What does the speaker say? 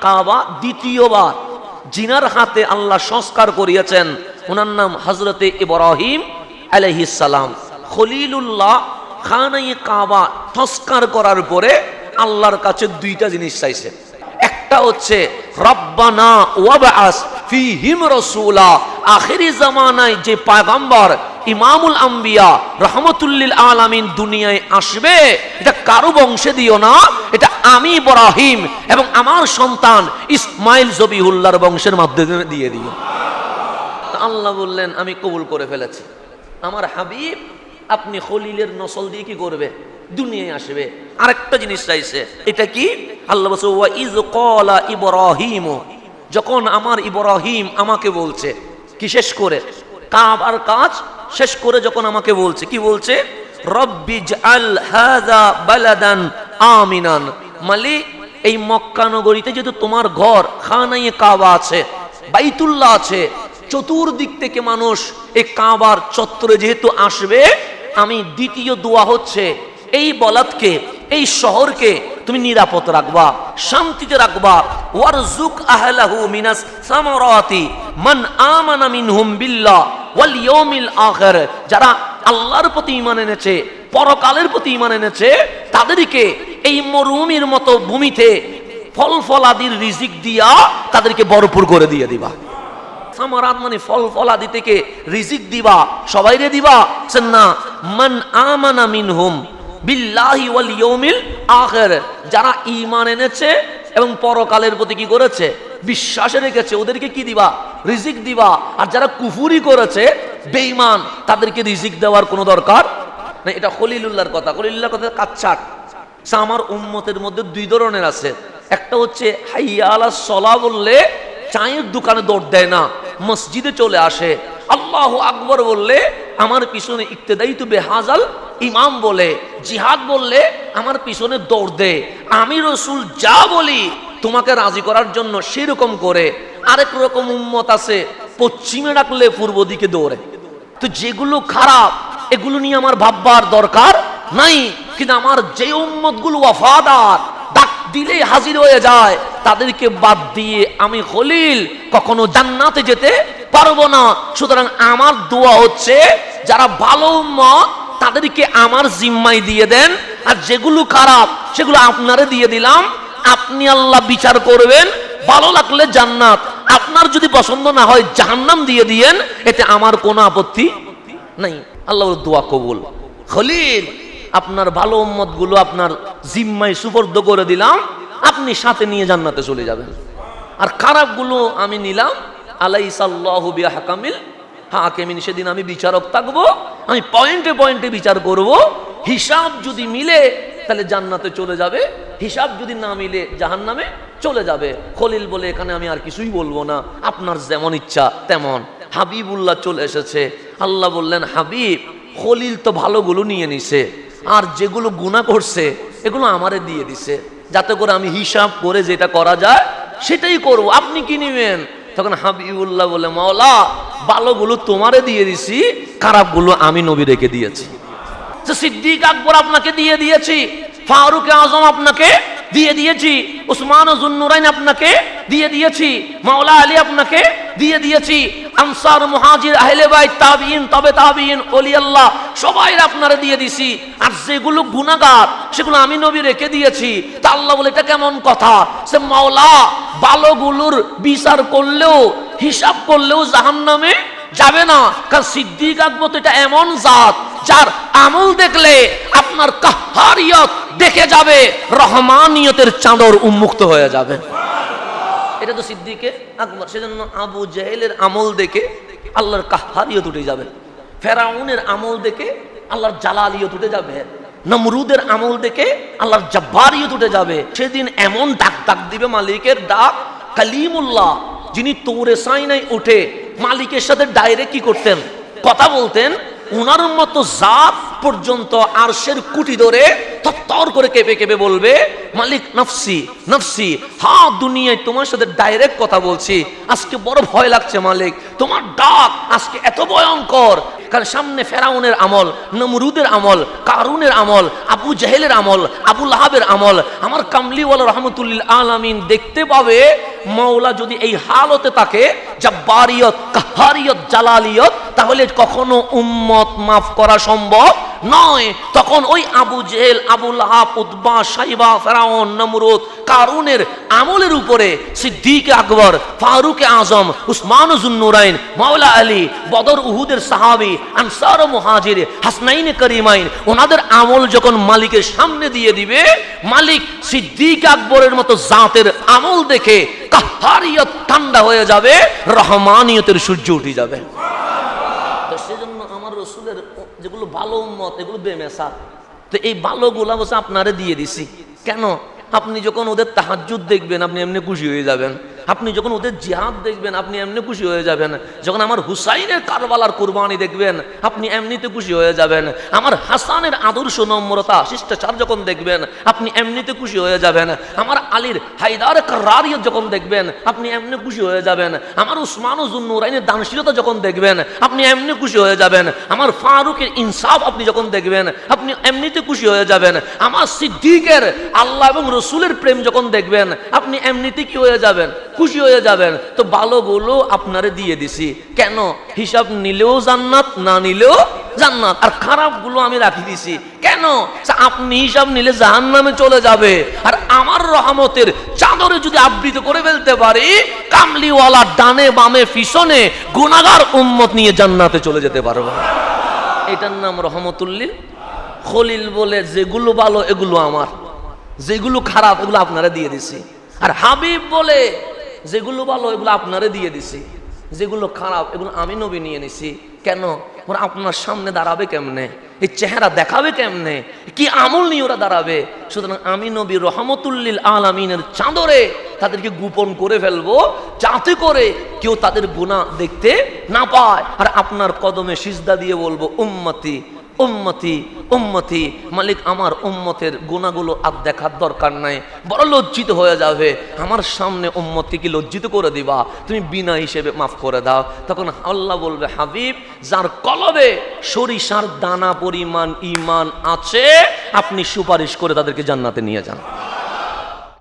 কাবা দ্বিতীয়বার। জিনার হাতে আল্লাহ সংস্কার করিয়েছেন। ওনার নাম হজরতে ইব্রাহিম আলহিসাল্লাম খলিলুল্লাহ খানাইয়ে কাবা সংস্কার করার পরে আল্লাহর কাছে দুইটা জিনিস চাইছে। একটা হচ্ছে, রব্বানা ওয়াবাস ফিহিম রাসূলা। আখেরি জামানায় যে পয়গম্বর ইমামুল আম্বিয়া রহমতুল্লিল আলামিন দুনিয়ায় আসবে, এটা কারও বংশে দিও না, এটা আমি ইব্রাহিম এবং আমার সন্তান ইসমাইল জবিহুল্লাহর বংশের মাধ্যমে দিয়ে দিও। আল্লাহ বললেন, আমি কবুল করে ফেলেছি। আমার হাবিব, আপনি খলিলের নসল দিয়ে কি করবে? দুনিয়ায় আসবে। আরেকটা জিনিস চাইছে, এটা কি? আল্লাহ ইজ কলা ইব্রাহিম। যখন আমার ইব্রাহিম আমাকে বলছে, কি শেষ করে? কাব আর কাজ শেষ করে যখন আমাকে বলছে, কি বলছে? রব্বি আল বালাদান আমিনান। এই মক্কা নগরীতে যেহেতু তোমার ঘর খানাইয়ে কাবা আছে, বাইতুল্লাহ আছে, চতুর্দিক থেকে মানুষ এই কাবার চত্বরে যেহেতু আসবে, আমি দ্বিতীয় দোয়া হচ্ছে, এই বলাদকে, এই শহরকে তুমি নিরাপদ রাখবা, শান্তিতে রাখবা। ওয়ারজুক আহলাহু মিনাস সামারাতি, মান আমানা মিনহুম বিল্লাহ। ওয়াল ইয়াউমিল আখির, যারা আল্লাহর প্রতি ঈমান এনেছে, পরকালের প্রতি ঈমান এনেছে, তাদেরকে এই মরুমির মতো ভূমিতে ফল ফলাদির রিজিক দিয়া তাদেরকে ভরপুর করে দিয়ে দিবা। সামারাত মানে ফল ফলাদি থেকে রিজিক দিবা সবাইরে দিবা। না মান আমানা মিনহুম বিল্লাহি ওয়াল ইয়াউমিল আখির, যারা ঈমান এনেছে এবং পরকালের প্রতি কি করেছে? বিশ্বাসে রেখেছে, ওদেরকে কি দিবা? রিজিক দিবা। আর যারা কুফুরি করেছে, বেঈমান, তাদেরকে রিজিক দেওয়ার কোনো দরকার না এটা খলিলুল্লাহর কথা। খলিলুল্লাহর কথা কাচ্চাট সে আমার উম্মতের মধ্যে দুই ধরনের আছে। একটা হচ্ছে, হাইয়া আলা সলা বললে চায়ের দোকানে দৌড় দেয় না, মসজিদে চলে আসে। আল্লাহ আকবর বললে, আমার পিছনে ইকতেদাই তো বেহাজাল ইমাম বলে, জিহাদ বললে আমার পিছনে দৌড় দে। আমি রসুল যা বলি তোমাকে রাজি করার জন্য সেরকম করে আরেক রকম উম্মত আছে, পশ্চিমে ডাকলে পূর্ব দিকে দৌড়ে। তো যেগুলো খারাপ, এগুলো নিয়ে আমার ভাববার দরকার নাই। কিন্তু আমার যে উম্মতগুলো ওয়াফাদার, ডাক দিলেই হাজির হয়ে যায়, তাদেরকে বাদ দিয়ে আমি হলিল কখনো জান্নাতে যেতে পারব না। সুতরাং আমার দোয়া হচ্ছে, যারা ভালো উম্মত, তাদেরকে আমার জিম্মাই দিয়ে দেন। আর যেগুলো খারাপ, সেগুলো আপনারে দিয়ে দিলাম। আপনি আল্লাহ বিচার করবেন, ভালো লাগলে জান্নাত। আপনার যদি পছন্দ না হয়, জাহান্নাম দিয়ে দিয়েন, এতে আমার কোনো আপত্তি নাই। আল্লাহর দোয়া কবুল। খলিল, আপনার ভালো উম্মতগুলো আপনার জিম্মায় সুপর্দ করে দিলাম, আপনি সাথে নিয়ে জান্নাতে চলে যাবেন। আর খারাপগুলো আমি নিলাম হাকামিল হাকিমিন সেদিন আমি বিচারক থাকব, আমি পয়েন্টে পয়েন্টে বিচার করব। হিসাব যদি মিলে তাহলে জান্নাতে চলে যাবে। হিসাব যদি না মিলে জাহান্নামে চলে যাবে। খলিল বলে, এখানে আমি আর কিছুই বলব না। আপনার যেমন ইচ্ছা, তেমন। হাবিবুল্লাহ চলে এসেছে। আল্লাহ বললেন, হাবিব, খলিল তো ভালোগুলো নিয়ে নিছে। আর যেগুলো গুণা করছে, এগুলো আমারে দিয়ে দিছে। যাতে করে আমি হিসাব করে যেটা করা যায়, সেটাই করব। আপনি কি নিবেন? তখন হাবিবুল্লাহ বলে, মাওলা, ভালোগুলো তোমারে দিয়ে দিছি, খারাপগুলো আমি নবী রেখে দিয়েছি। তো সিদ্দিক আকবর আপনাকে দিয়ে দিয়েছি, ফারুক আজম আপনাকে দিয়ে দিয়েছি, উসমান জুন্নুরাইন আপনাকে দিয়ে দিয়েছি, মাওলা আলী আপনাকে দিয়ে দিয়েছি, আনসার, মুহাজির, আহলে বাই তাবিইন তবে তাবিইন ওলি আল্লাহ সবাই আপনারা দিয়ে দিছি। আর যেগুলো গুনাহগার, সেগুলো আমি নবী রেখে দিয়েছি। তা আল্লাহ বলে, এটা কেমন কথা? সে মাওলা ভালোগুলোর বিচার করলেও, হিসাব করলেও জাহান্নামে যাবে না। কারণ সিদ্দিক আকবর এটা এমন জাত, যার আমল দেখলে আপনার কাহারিয়ত দেখে যাবে, রহমানিয়তের চাঁদর উন্মুক্ত হয়ে যাবে। এটা তো সিদ্দিকে আকবর। সেজন্য আবু জেহেলের আমল দেখে আল্লাহর কাহারিয়ত উঠে যাবে। ফেরাউনের আমল দেখে আল্লাহর জালালিয়ত উঠে যাবে। নমরুদের আমল দেখে আল্লাহর জব্বারিয়ত উঠে যাবে। সেদিন এমন ডাক ডাক দিবে মালিকের ডাক, কালিমুল্লাহ, যিনি তোরে সাইনাই উঠে মালিকের সাথে ডাইরেক্ট কি করতেন? কথা বলতেন। ওনার মতো জাত পর্যন্ত আরশের কুটি ধরে তর করে কেঁপে কেঁপে বলবে, মালিক, নফসি নফসি হা দুনিয়ায় তোমার সাথে ডাইরেক্ট কথা বলছি। আজকে বড় ভয় লাগছে মালিক। তোমার ডাক আজকে এত ভয়ঙ্কর। কারণ সামনে ফেরাউনের আমল, নমরুদের আমল, কারুনের আমল, আবু জাহেলের আমল, আবু লাহাবের আমল। আমার কামলিওয়াল রহমতুল্লিল আলামিন দেখতে পাবে, মাওলা যদি এই হালতে থাকে জাব্বারিয়ত, কাহারিয়ত, জালালিয়ত, তাহলে কখনো উম্মত মাফ করা সম্ভব নয়, তখন ওই আবু জেহেল, আবু লাহাব উদ্বা সাইবা ফেরাউন, নমরুদ, কারুনের আমলের উপরে সিদ্দিক আকবর, ফারুক আজম, উসমান জুন্নুরাইন, মাওলা আলী, বদর উহুদের সাহাবি, আনসার মুহাজির, হাসনাইন করিমাইন, ওনাদের আমল যখন মালিকের সামনে দিয়ে দিবে, মালিক সিদ্দিক আকবরের মতো জাতের আমল দেখে কাহারিয়ত ঠান্ডা হয়ে যাবে, রহমানিয়তের সূর্য উঠে যাবে। আমার রসুলের যেগুলো ভালো উন্মত এগুলো বেমেসা তো এই ভালোগুলা বসে আপনারে দিয়ে দিছি। কেন? আপনি যখন ওদের তাহাজুদ দেখবেন, আপনি এমনি খুশি হয়ে যাবেন। আপনি যখন ওদের জিহাদ দেখবেন, আপনি এমনি খুশি হয়ে যাবেন। যখন আমার হুসাইনের কারবালার কোরবানি দেখবেন, আপনি এমনিতে খুশি হয়ে যাবেন। আমার হাসানের আদর্শ নম্রতা, শিষ্টাচার যখন দেখবেন, আপনি এমনিতে খুশি হয়ে যাবেন। আমার আলীর হায়দার কারিয়ত যখন দেখবেন, আপনি এমনি খুশি হয়ে যাবেন। আমার উসমান জুন্নুরাইনের দানশীলতা যখন দেখবেন, আপনি এমনি খুশি হয়ে যাবেন। আমার ফারুকের ইনসাফ আপনি যখন দেখবেন, আপনি এমনিতে খুশি হয়ে যাবেন। আমার সিদ্দিকের আল্লাহ এবং রসুলের প্রেম যখন দেখবেন, আপনি এমনিতে কি হয়ে যাবেন? খুশি হয়ে যাবেন। তো ভালোগুলো আপনারে দিয়ে দিছি। কেন? হিসাব নিলেও জান্নাত, না নিলেও জান্নাত। আর খারাপগুলো আমি রাখি দিছি। কেন? আপনি হিসাব নিলে জাহান নামে চলে যাবে। আর আমার রহমতের চাদরে যদি আবৃত করে ফেলতে পারি, কামলিওয়ালা ডানে বামে পিছনে গুণাগার উম্মত নিয়ে জান্নাতে চলে যেতে পারব। এটার নাম রহমতুল্লিল। খলিল বলে, যেগুলো ভালো, এগুলো আমার। যেগুলো খারাপ, এগুলো আপনারা দিয়ে দিছি। আর হাবিব বলে যেগুলো ভালো, এগুলো আপনারে দিয়ে দিছি। যেগুলো খারাপ, এগুলো আমি নবী নিয়ে নিছি। কেন? ওরা আপনার সামনে দাঁড়াবে কেমনে? এই চেহারা দেখাবে কেমনে? কি আমল নিয়ে ওরা দাঁড়াবে? সুতরাং আমি নবী রহমতুল্লিল আলামিনের চাঁদরে তাদেরকে গোপন করে ফেলব, যাতে করে কেউ তাদের গুণা দেখতে না পায়। আর আপনার কদমে সিজদা দিয়ে বলব, উম্মতি উম্মতি উম্মতি। মালিক, আমার উম্মতের গুণাগুলো আর দেখার দরকার নাই। বড় লজ্জিত হয়ে যাবে। আমার সামনে উম্মতিকে লজ্জিত করে দিবা। তুমি বিনা হিসেবে মাফ করে দাও। তখন আল্লাহ বলবে, হাবিব, যার কলবে সরিষার দানা পরিমাণ ইমান আছে, আপনি সুপারিশ করে তাদেরকে জান্নাতে নিয়ে যান।